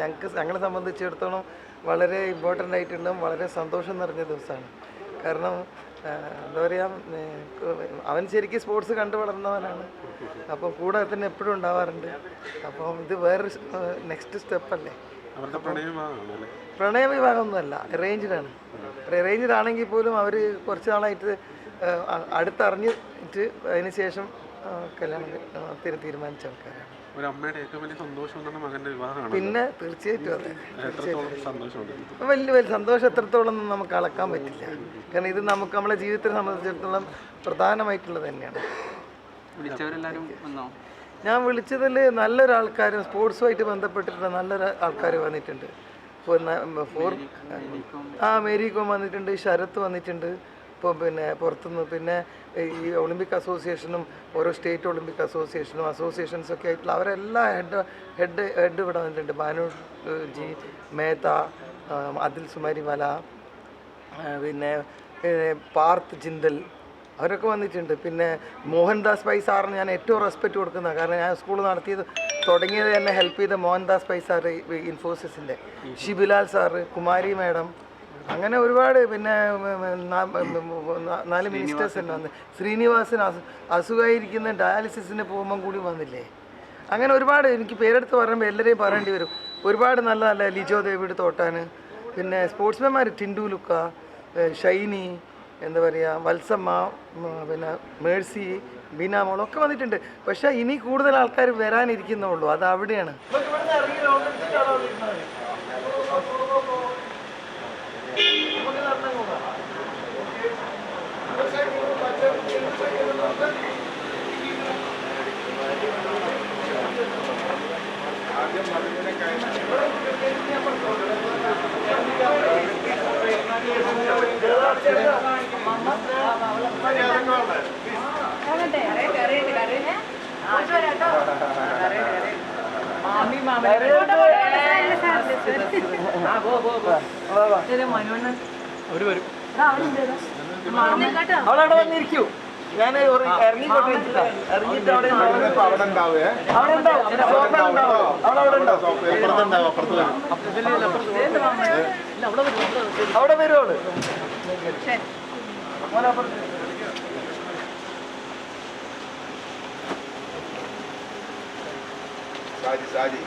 ഞങ്ങൾക്ക് ഞങ്ങളെ സംബന്ധിച്ചിടത്തോളം വളരെ ഇമ്പോർട്ടന്റ് ആയിട്ടുള്ള വളരെ സന്തോഷം നിറഞ്ഞ ദിവസമാണ്. കാരണം എന്താ പറയുക അവൻ ശരിക്കും സ്പോർട്സ് കണ്ടു വളർന്നവനാണ്. അപ്പം കൂടെ തന്നെ എപ്പോഴും ഉണ്ടാവാറുണ്ട്. അപ്പം ഇത് വേറൊരു നെക്സ്റ്റ് സ്റ്റെപ്പല്ലേ പ്രണയ വിവാഹമൊന്നുമല്ല അറേഞ്ച്ഡാണ് അറേഞ്ച്ഡ് ആണെങ്കിൽ പോലും അവർ കുറച്ച് നാളായിട്ട് അടുത്തറിഞ്ഞിട്ട് അതിന് ശേഷം കല്യാണം തീരു- തീരുമാനിച്ച ആൾക്കാരാണ്. ഒരു അമ്മയുടെ ഏറ്റവും വലിയ സന്തോഷം എന്നാണ് മകന്റെ വിവാഹമാണ്. പിന്നെ തീർച്ചയായിട്ടും അതെ. വലിയ വലിയ സന്തോഷം എത്രത്തോളം നമുക്ക് അളക്കാൻ പറ്റില്ല. കാരണം ഇത് നമുക്ക് നമ്മളെ ജീവിതത്തെ സംബന്ധിച്ചിടത്തോളം പ്രധാനമായിട്ടുള്ളത് തന്നെയാണ്. ഞാൻ വിളിച്ചതിൽ നല്ലൊരാൾക്കാരും സ്പോർട്സുമായിട്ട് ബന്ധപ്പെട്ടിട്ടുള്ള നല്ലൊരു ആൾക്കാർ വന്നിട്ടുണ്ട്. ഫോർ ആ മേരി കോം വന്നിട്ടുണ്ട് ശരത്ത് വന്നിട്ടുണ്ട്. ഇപ്പോൾ പിന്നെ പുറത്തുനിന്ന് പിന്നെ ഈ ഒളിമ്പിക് അസോസിയേഷനും ഓരോ സ്റ്റേറ്റ് ഒളിമ്പിക് അസോസിയേഷനും അസോസിയേഷൻസ് ഒക്കെ ആയിട്ടുള്ള അവരെല്ലാം ഹെഡ് ഹെഡ് ഹെഡ് ഇവിടെ വന്നിട്ടുണ്ട്. ബാനു ജി മേത്ത അതിൽ സുമാരിമല പിന്നെ പാർത്ത് ജിന്തൽ അവരൊക്കെ വന്നിട്ടുണ്ട്. പിന്നെ മോഹൻദാസ് പൈ സാറിന് ഞാൻ ഏറ്റവും റെസ്പെക്റ്റ് കൊടുക്കുന്ന കാരണം ഞാൻ സ്കൂൾ നടത്തിയത് തുടങ്ങിയത് തന്നെ ഹെൽപ്പ് ചെയ്ത മോഹൻദാസ് പൈ സാറ് ഇൻഫോസിസിന്റെ ഷിബിലാൽ സാറ് കുമാരി മാഡം അങ്ങനെ ഒരുപാട് പിന്നെ നാല് മിനിസ്റ്റേഴ്സ് തന്നെ വന്ന് ശ്രീനിവാസൻ അസു അസുഖമായിരിക്കുന്ന ഡയാലിസിസിന് പോകുമ്പം കൂടി വന്നില്ലേ? അങ്ങനെ ഒരുപാട് എനിക്ക് പേരെടുത്ത് പറയുമ്പോൾ എല്ലാവരെയും പറയേണ്ടി വരും. ഒരുപാട് നല്ല നല്ല ലിജോ ദേവിയുടെ തോട്ടാൻ പിന്നെ സ്പോർട്സ്മാൻമാർ ടിൻഡു ലുക്ക ഷൈനി എന്താ പറയുക വത്സമ്മ പിന്നെ മേഴ്സി ബീനാമോൾ ഒക്കെ വന്നിട്ടുണ്ട്. പക്ഷേ ഇനി കൂടുതൽ ആൾക്കാർ വരാനിരിക്കുന്നുള്ളൂ അത് അവിടെയാണ്. ആദ്യം മതിലിനെ മാമി മാമി ഒരു വരും. അവളവിടെ വന്നിരിക്കൂ. ഞാൻ ഇറങ്ങിക്കോട്ടെ ഇറങ്ങിയിട്ട് അവിടെ. അവിടെ ഉണ്ടാവേ? അവിടെ ഉണ്ടാവും? ഉണ്ടാവും? അപ്പുറത്ത് വരും. അവൾ. സാജി സാജി.